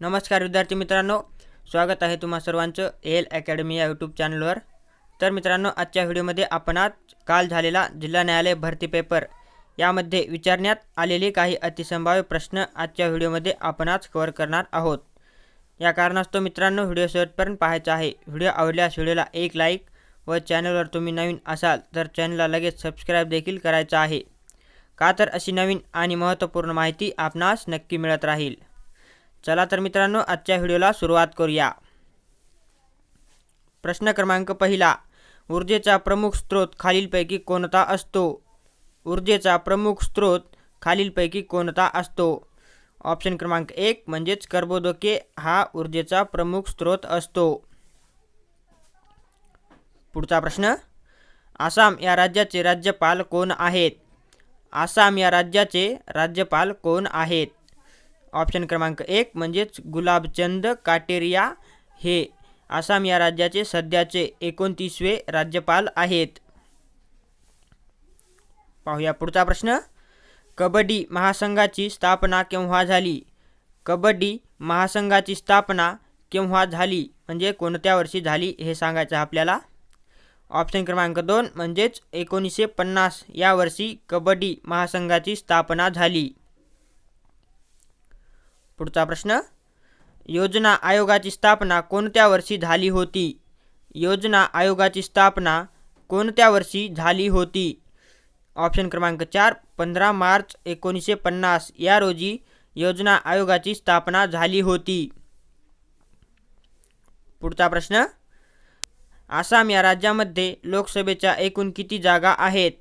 नमस्कार विद्यार्थी मित्रांनो. स्वागत आहे तुम्हा सर्वांचं एल अकॅडमी या यूट्यूब चॅनलवर तर मित्रांनो आजच्या व्हिडिओमध्ये आपण आज काल झालेला जिल्हा न्यायालय भरती पेपर यामध्ये विचारण्यात आलेले काही अतिसंभाव्य प्रश्न आजच्या व्हिडिओमध्ये आपण आज कव्हर करणार आहोत. या कारणास्तव मित्रांनो व्हिडिओ शेवटपर्यंत पाहायचा आहे. व्हिडिओ आवडल्यास व्हिडिओला एक लाईक व चॅनलवर तुम्ही नवीन असाल तर चॅनलला लगेच सबस्क्राईब देखील करायचं आहे. का तर अशी नवीन आणि महत्त्वपूर्ण माहिती आपणास नक्की मिळत राहील. चला तर मित्रांनो आजच्या व्हिडिओला सुरुवात करूया. प्रश्न क्रमांक पहिला. ऊर्जेचा प्रमुख स्रोत खालीलपैकी कोणता असतो? ऊर्जेचा प्रमुख स्रोत खालीलपैकी कोणता असतो? ऑप्शन क्रमांक एक म्हणजेच कर्बोदके हा ऊर्जेचा प्रमुख स्रोत असतो. पुढचा प्रश्न. आसाम या राज्याचे राज्यपाल कोण आहेत? आसाम या राज्याचे राज्यपाल कोण आहेत? ऑप्शन क्रमांक एक म्हणजेच गुलाबचंद काटेरिया हे आसाम या राज्याचे सध्याचे एकोणतीसवे राज्यपाल आहेत. पाहूया पुढचा प्रश्न. कबड्डी महासंघाची स्थापना केव्हा झाली? कबड्डी महासंघाची स्थापना केव्हा झाली? म्हणजे कोणत्या वर्षी झाली हे सांगायचं आपल्याला. ऑप्शन क्रमांक दोन म्हणजेच एकोणीसशे पन्नास या वर्षी कबड्डी महासंघाची स्थापना झाली. पुढचा प्रश्न. योजना आयोगाची स्थापना कोणत्या वर्षी झाली होती? योजना आयोगाची स्थापना कोणत्या वर्षी झाली होती? ऑप्शन क्रमांक चार पंधरा मार्च एकोणीसशे पन्नास. या रोजी योजना आयोगाची स्थापना झाली होती. पुढचा प्रश्न. आसाम या राज्यामध्ये लोकसभेच्या एकूण किती जागा आहेत?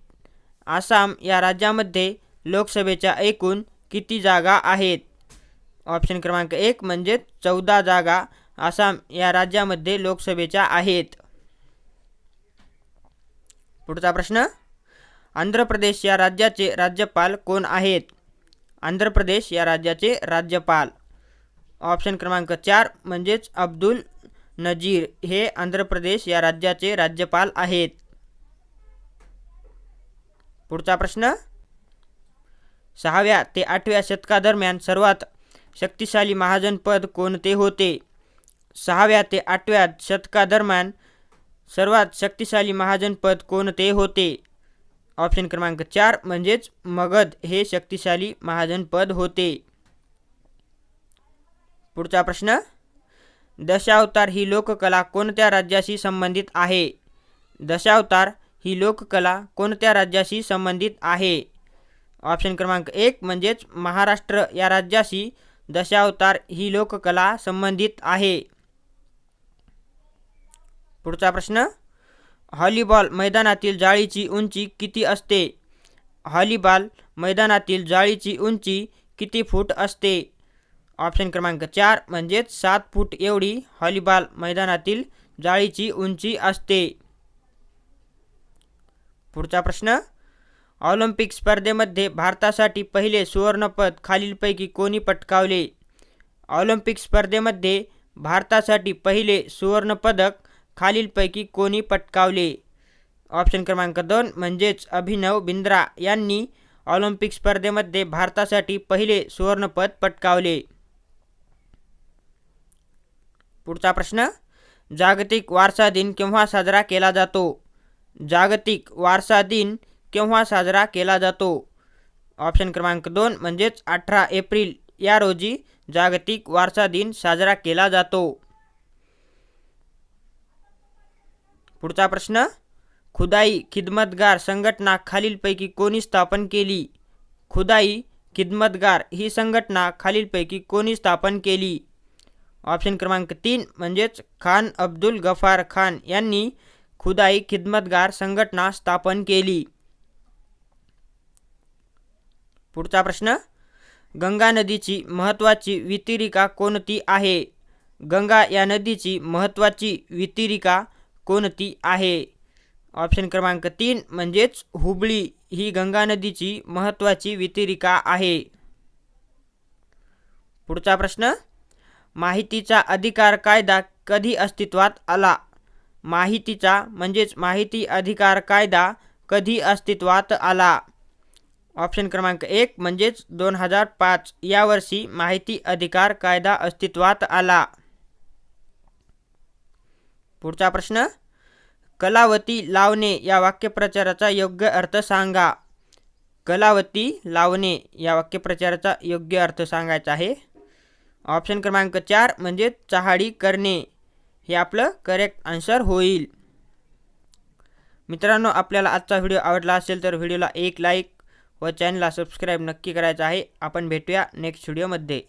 आसाम या राज्यामध्ये लोकसभेच्या एकूण किती जागा आहेत? ऑप्शन क्रमांक एक म्हणजे चौदा जागा आसाम या राज्यामध्ये लोकसभेच्या आहेत. पुढचा प्रश्न आंध्र प्रदेश या राज्याचे राज्यपाल कोण आहेत? आंध्र प्रदेश या राज्याचे राज्यपाल. ऑप्शन क्रमांक चार म्हणजेच अब्दुल नजीर हे आंध्र प्रदेश या राज्याचे राज्यपाल आहेत. पुढचा प्रश्न सहाव्या ते आठव्या शतकादरम्यान सर्वात शक्तिशाली महाजनपद कोणते होते? सहाव्या ते आठव्या शतकादरम्यान सर्वात शक्तिशाली महाजनपद कोणते होते? ऑप्शन क्रमांक चार म्हणजेच मगध हे शक्तिशाली महाजनपद होते. पुढचा प्रश्न दशावतार ही लोककला कोणत्या राज्याशी संबंधित आहे? दशावतार ही लोककला कोणत्या राज्याशी संबंधित आहे? ऑप्शन क्रमांक एक म्हणजेच महाराष्ट्र या राज्याशी दशावतार ही लोककला संबंधित आहे. पुढचा प्रश्न हॉलीबॉल मैदानातील जाळीची उंची किती असते? हॉलीबॉल मैदानातील जाळीची उंची किती फूट असते? ऑप्शन क्रमांक चार म्हणजेच सात फूट एवढी हॉलीबॉल मैदानातील जाळीची उंची असते. पुढचा प्रश्न ऑलिम्पिक स्पर्धेमध्ये भारतासाठी पहिले सुवर्णपद खालीलपैकी कोणी पटकावले? ऑलिम्पिक स्पर्धेमध्ये भारतासाठी पहिले सुवर्णपदक खालीलपैकी कोणी पटकावले? ऑप्शन क्रमांक दोन म्हणजेच अभिनव बिंद्रा यांनी ऑलिम्पिक स्पर्धेमध्ये भारतासाठी पहिले सुवर्णपद पटकावले. पुढचा प्रश्न. जागतिक वारसा दिन केव्हा साजरा केला जातो? जागतिक वारसा दिन केव्हा साजरा केला जातो? ऑप्शन क्रमांक दोन म्हणजेच अठरा एप्रिल या रोजी जागतिक वारसा दिन साजरा केला जातो. पुढचा प्रश्न खुदाई खिदमतगार संघटना खालीलपैकी कोणी स्थापन केली? खुदाई खिदमतगार ही संघटना खालीलपैकी कोणी स्थापन केली? ऑप्शन क्रमांक तीन म्हणजेच खान अब्दुल गफार खान यांनी खुदाई खिदमतगार संघटना स्थापन केली. पुढचा प्रश्न. गंगा नदीची महत्त्वाची वितिरिका कोणती आहे? गंगा या नदीची महत्त्वाची वितिरिका कोणती आहे? ऑप्शन क्रमांक तीन म्हणजेच हुबळी ही गंगा नदीची महत्त्वाची वितिरिका आहे. पुढचा प्रश्न. माहितीचा अधिकार कायदा कधी अस्तित्वात आला? माहितीचा म्हणजेच माहिती अधिकार कायदा कधी अस्तित्वात आला? ऑप्शन क्रमांक एक म्हणजेच दोन हजार पाच. यावर्षी माहिती अधिकार कायदा अस्तित्वात आला. पुढचा प्रश्न कलावती लावणे या वाक्यप्रचाराचा योग्य अर्थ सांगा. कलावती लावणे या वाक्यप्रचाराचा योग्य अर्थ सांगायचा आहे. ऑप्शन क्रमांक चार म्हणजे चहाडी करणे. हे आपलं करेक्ट आन्सर होईल. मित्रांनो आपल्याला आजचा व्हिडिओ आवडला असेल तर व्हिडिओला एक लाईक व चॅनलला सबस्क्राईब नक्की करायचं आहे. आपण भेटूया नेक्स्ट व्हिडिओमध्ये.